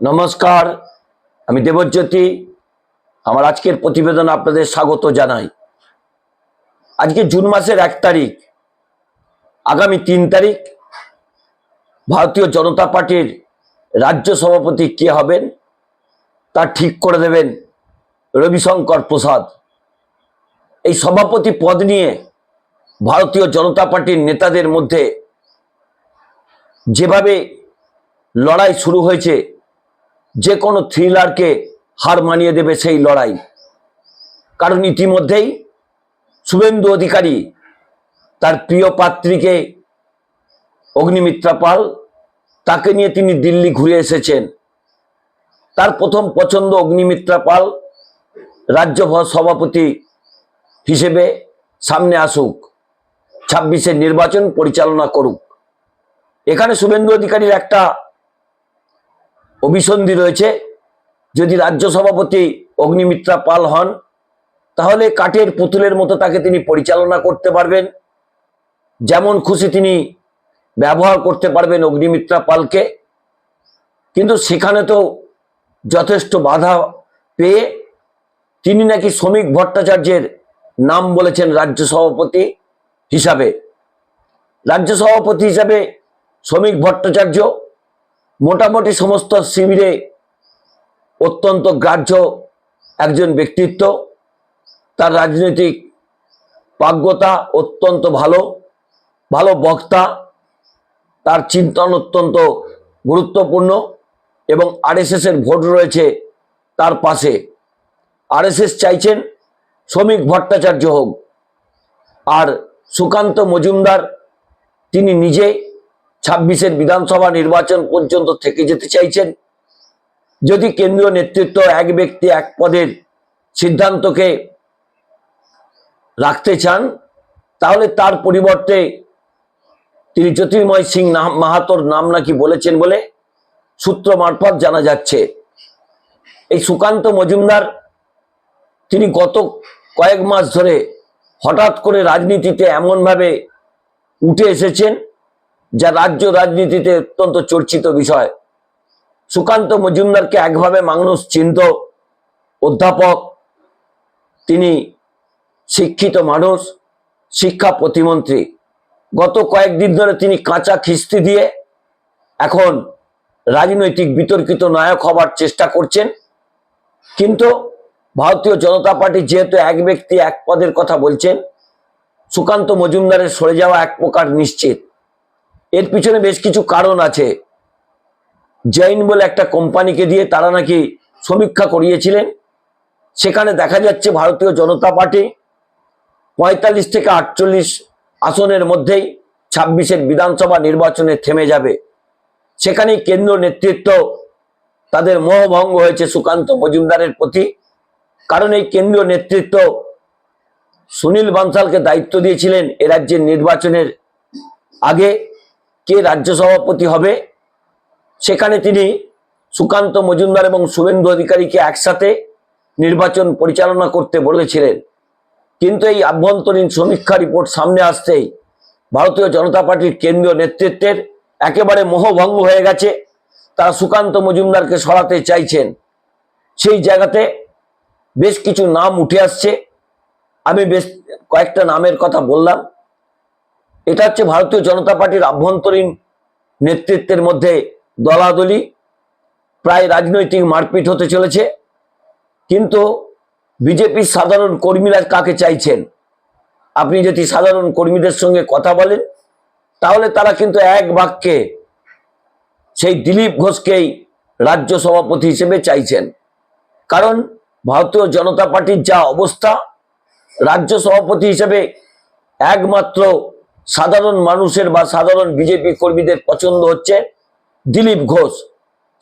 নমস্কার, আমি দেবজ্যোতি। আমার আজকের প্রতিবেদন আপনাদের স্বাগত জানাই। আজকে জুন মাসের এক তারিখ, আগামী তিন তারিখ, ভারতীয় জনতা পার্টির রাজ্য সভাপতি কে হবেন, তা ঠিক করে দেবেন রবিশঙ্কর প্রসাদ। এই সভাপতি পদ নিয়ে ভারতীয় জনতা পার্টির নেতাদের মধ্যে যেভাবে লড়াই শুরু হয়েছে যে কোনো থ্রিলারকে হার মানিয়ে দেবে সেই লড়াই। কারণ ইতিমধ্যেই শুভেন্দু অধিকারী তার প্রিয় পাত্রীকে অগ্নিমিত্রা পাল, তাকে নিয়ে তিনি দিল্লি ঘুরে এসেছেন। তার প্রথম পছন্দ অগ্নিমিত্রা পাল রাজ্য সভাপতি হিসেবে সামনে আসুক ছাব্বিশের নির্বাচন পরিচালনা করুক। এখানে শুভেন্দু অধিকারীর একটা অভিসন্ধি রয়েছে। যদি রাজ্য সভাপতি অগ্নিমিত্রা পাল হন, তাহলে কাঠের পুতুলের মতো তাকে তিনি পরিচালনা করতে পারবেন। যেমন খুশি তিনি ব্যবহার করতে পারবেন অগ্নিমিত্রা পালকে। কিন্তু সেখানে তো যথেষ্ট বাধা পেয়ে তিনি নাকি শ্রমিক ভট্টাচার্যের নাম বলেছেন রাজ্য সভাপতি হিসাবে। রাজ্য সভাপতি হিসাবে শ্রমিক ভট্টাচার্য মোটামুটি সমস্ত শিবিরে অত্যন্ত গ্রাহ্য একজন ব্যক্তিত্ব। তার রাজনৈতিক প্রাজ্ঞতা অত্যন্ত ভালো ভালো বক্তা। তার চিন্তন অত্যন্ত গুরুত্বপূর্ণ এবং আরএসএস এর ভোট রয়েছে তার পাশে। আরএসএস চাইছেন শ্রমিক ভট্টাচার্য হোক। আর সুকান্ত মজুমদার, তিনি নিজে ছাব্বিশের বিধানসভা নির্বাচন পর্যন্ত থেকে যেতে চাইছেন। যদি কেন্দ্রীয় নেতৃত্ব এক ব্যক্তি এক পদের সিদ্ধান্তকে রাখতে চান, তাহলে তার পরিবর্তে তিনি জ্যোতির্ময় সিং মাহাতোর নাম নাকি বলেছেন বলে সূত্র মারফত জানা যাচ্ছে। এই সুকান্ত মজুমদার তিনি গত কয়েক মাস ধরে হঠাৎ করে রাজনীতিতে এমনভাবে উঠে এসেছেন যা রাজ্য রাজনীতিতে অত্যন্ত চর্চিত বিষয়। সুকান্ত মজুমদারকে একভাবে মানুষ চিন্ত অধ্যাপক। তিনি শিক্ষিত মানুষ, শিক্ষা প্রতিমন্ত্রী। গত কয়েকদিন ধরে তিনি কাঁচা খিস্তি দিয়ে এখন রাজনৈতিক বিতর্কিত নায়ক হবার চেষ্টা করছেন। কিন্তু ভারতীয় জনতা পার্টি যেহেতু এক ব্যক্তি এক পদের কথা বলছেন, সুকান্ত মজুমদারের সরে যাওয়া এক প্রকার নিশ্চিত। এর পিছনে বেশ কিছু কারণ আছে। জৈন বলে একটা কোম্পানিকে দিয়ে তারা নাকি সমীক্ষা করিয়েছিলেন। সেখানে দেখা যাচ্ছে ভারতীয় জনতা পার্টি পঁয়তাল্লিশ থেকে আটচল্লিশ আসনের মধ্যেই ছাব্বিশের বিধানসভা নির্বাচনে থেমে যাবে। সেখানেই কেন্দ্র নেতৃত্ব তাদের মোহভঙ্গ হয়েছে সুকান্ত মজুমদারের প্রতি। কারণ এই কেন্দ্রীয় নেতৃত্ব সুনীল বানসালকে দায়িত্ব দিয়েছিলেন এ রাজ্যের নির্বাচনের আগে। কে রাজ্য সভাপতি হবে, সেখানে তিনি সুকান্ত মজুমদার এবং শুভেন্দু অধিকারীকে একসাথে নির্বাচন পরিচালনা করতে বলেছিলেন। কিন্তু এই আভ্যন্তরীণ সমীক্ষা রিপোর্ট সামনে আসতেই ভারতীয় জনতা পার্টির কেন্দ্রীয় নেতৃত্বের একেবারে মোহভঙ্গ হয়ে গেছে। তারা সুকান্ত মজুমদারকে সরাতে চাইছেন। সেই জায়গাতে বেশ কিছু নাম উঠে আসছে। আমি বেশ কয়েকটা নামের কথা বললাম। এটা হচ্ছে ভারতীয় জনতা পার্টির আভ্যন্তরীণ নেতৃত্বের মধ্যে দলাদলি, প্রায় রাজনৈতিক মারপিট হতে চলেছে। কিন্তু বিজেপির সাধারণ কর্মীরা কাকে চাইছেন? আপনি যদি সাধারণ কর্মীদের সঙ্গে কথা বলেন, তাহলে তারা কিন্তু এক বাক্যে সেই দিলীপ ঘোষকেই রাজ্য সভাপতি হিসেবে চাইছেন। কারণ ভারতীয় জনতা পার্টির যা অবস্থা, রাজ্য সভাপতি হিসেবে একমাত্র সাধারণ মানুষের বা সাধারণ বিজেপি কর্মীদের পছন্দ হচ্ছে দিলীপ ঘোষ।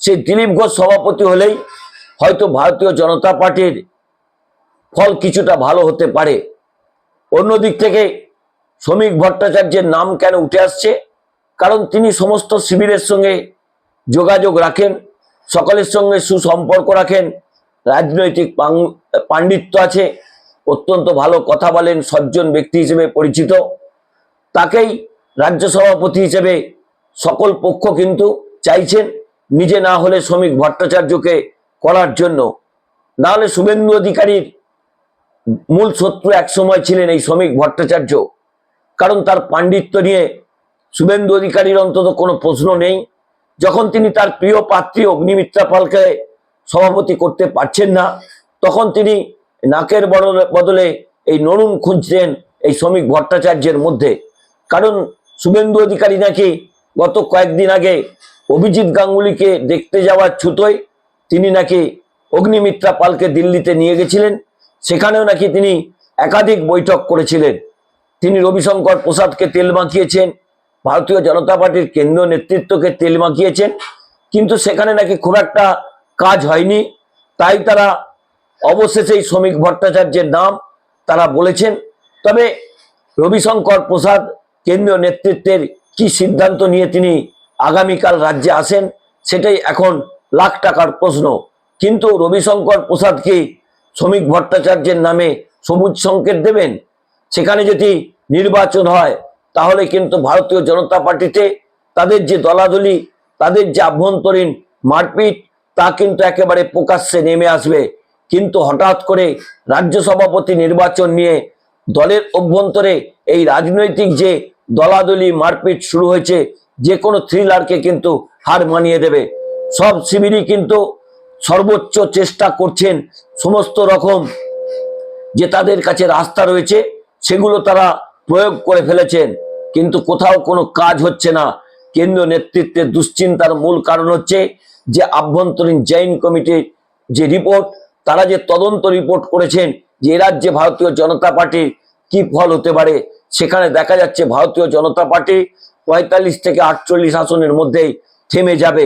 সেই দিলীপ ঘোষ সভাপতি হলেই হয়তো ভারতীয় জনতা পার্টির ফল কিছুটা ভালো হতে পারে। অন্যদিক থেকে শ্রমিক ভট্টাচার্যের নাম কেন উঠে আসছে? কারণ তিনি সমস্ত শিবিরের সঙ্গে যোগাযোগ রাখেন, সকলের সঙ্গে সুসম্পর্ক রাখেন, রাজনৈতিক পাণ্ডিত্য আছে, অত্যন্ত ভালো কথা বলেন, সজ্জন ব্যক্তি হিসেবে পরিচিত। তাকেই রাজ্য সভাপতি হিসেবে সকল পক্ষ কিন্তু চাইছেন নিজে না হলে শ্রমিক ভট্টাচার্যকে করার জন্য। না হলে শুভেন্দু অধিকারীর মূল শত্রু এক সময় ছিলেন এই শ্রমিক ভট্টাচার্য। কারণ তার পাণ্ডিত্য নিয়ে শুভেন্দু অধিকারীর অন্তত কোনো প্রশ্ন নেই। যখন তিনি তার প্রিয় পাত্রী অগ্নিমিত্রা পালকে সভাপতি করতে পারছেন না, তখন তিনি নাকের বদলে এই নরুন খুঁজছেন এই শ্রমিক ভট্টাচার্যের মধ্যে। কারণ শুভেন্দু অধিকারী নাকি গত কয়েকদিন আগে অভিজিৎ গাঙ্গুলিকে দেখতে যাওয়ার ছুতোয় তিনি নাকি অগ্নিমিত্রা পালকে দিল্লিতে নিয়ে গেছিলেন। সেখানেও নাকি তিনি একাধিক বৈঠক করেছিলেন। তিনি রবিশঙ্কর প্রসাদকে তেল মাখিয়েছেন, ভারতীয় জনতা পার্টির কেন্দ্রীয় নেতৃত্বকে তেল মাখিয়েছেন, কিন্তু সেখানে নাকি খুব একটা কাজ হয়নি। তাই তারা অবশেষে শ্রমিক ভট্টাচার্যের নাম তারা বলেছেন। তবে রবিশঙ্কর প্রসাদ কেন্দ্রীয় নেতৃত্বের কি সিদ্ধান্ত নিয়ে তিনি আগামীকাল রাজ্যে আসেন, সেটাই এখন লাখ টাকার প্রশ্ন। কিন্তু রবিশঙ্কর প্রসাদ কি শ্রমিক ভট্টাচার্যের নামে সবুজ সংকেত দেবেন? সেখানে যদি নির্বাচন হয়, তাহলে কিন্তু ভারতীয় জনতা পার্টিতে তাদের যে দলাদলি, তাদের যে আভ্যন্তরীণ মারপিট, তা কিন্তু একেবারে প্রকাশ্যে নেমে আসবে। কিন্তু হঠাৎ করে রাজ্য সভাপতি নির্বাচন নিয়ে দলের অভ্যন্তরে এই রাজনৈতিক যে দলাদলি মারপিট শুরু হয়েছে, যে কোনো থ্রিলারকে কিন্তু হার মানিয়ে দেবে। সব শিবিরই কিন্তু সর্বোচ্চ চেষ্টা করছেন সমস্ত রকম যে তাদের কাছে রাস্তা রয়েছে, সেগুলো তারা প্রয়োগ করে ফেলেছেন। কিন্তু কোথাও কোনো কাজ হচ্ছে না। কেন্দ্রীয় নেতৃত্বের দুশ্চিন্তার মূল কারণ হচ্ছে যে আভ্যন্তরীণ জৈন কমিটির যে রিপোর্ট, তারা যে তদন্ত রিপোর্ট করেছেন যে রাজ্যে ভারতীয় জনতা পার্টির কি ফল হতে পারে সেখানে দেখা যাচ্ছে ভারতীয় জনতা পার্টি পঁয়তাল্লিশ থেকে আটচল্লিশ আসনের মধ্যেই থেমে যাবে।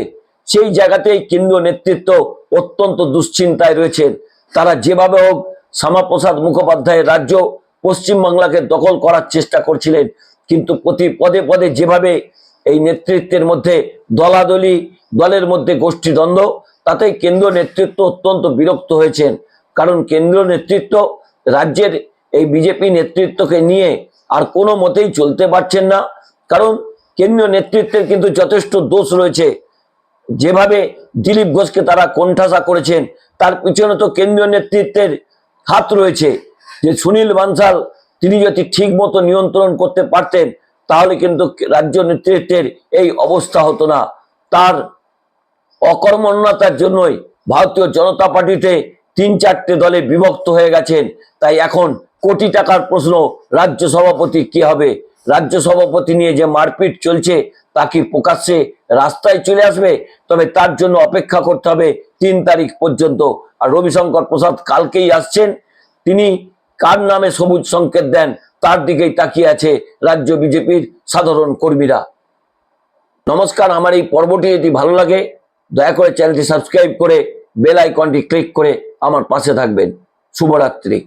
সেই জায়গাতেই কেন্দ্রীয় নেতৃত্ব অত্যন্ত দুশ্চিন্তায় রয়েছেন তারা যেভাবে হোক শ্যামাপ্রসাদ মুখোপাধ্যায়ের রাজ্য পশ্চিমবাংলাকে দখল করার চেষ্টা করছিলেন, কিন্তু প্রতি পদে পদে যেভাবে এই নেতৃত্বের মধ্যে দলাদলি, দলের মধ্যে গোষ্ঠীদ্বন্দ্ব তাতে কেন্দ্রীয় নেতৃত্ব অত্যন্ত বিরক্ত হয়েছেন। কারণ কেন্দ্রীয় নেতৃত্ব রাজ্যের এই বিজেপি নেতৃত্বকে নিয়ে আর কোনো মতেই চলতে পারছেন না। কারণ কেন্দ্রীয় নেতৃত্বের কিন্তু যথেষ্ট দোষ রয়েছে। যেভাবে দিলীপ ঘোষকে তারা কোণঠাসা করেছেন, তার পিছনে তো কেন্দ্রীয় নেতৃত্বের হাত রয়েছে। যে সুনীল বানসাল, তিনি যদি ঠিক মতো নিয়ন্ত্রণ করতে পারতেন, তাহলে কিন্তু রাজ্য নেতৃত্বের এই অবস্থা হতো না। তার অকর্মণ্যতার জন্যই ভারতীয় জনতা পার্টিতে তিন চারটে দলে বিভক্ত হয়ে গেছেন। তাই এখন কোটি টাকার প্রশ্ন, রাজ্য সভাপতি কি হবে? রাজ্য সভাপতি নিয়ে যে মারপিট চলছে, তা কি প্রকাশ্যে রাস্তায় চলে আসবে? তবে তার জন্য অপেক্ষা করতে হবে তিন তারিখ পর্যন্ত। আর রবিশঙ্কর প্রসাদ কালকেই আসছেন। তিনি কার নামে সবুজ সংকেত দেন? তার দিকেই তাকিয়ে আছে রাজ্য বিজেপির সাধারণ কর্মীরা। নমস্কার, আমার এই পর্বটি যদি ভালো লাগে, দয়া করে চ্যানেলটি সাবস্ক্রাইব করে বেল আইকনটি ক্লিক করে আমার পাশে থাকবেন। শুভরাত্রি।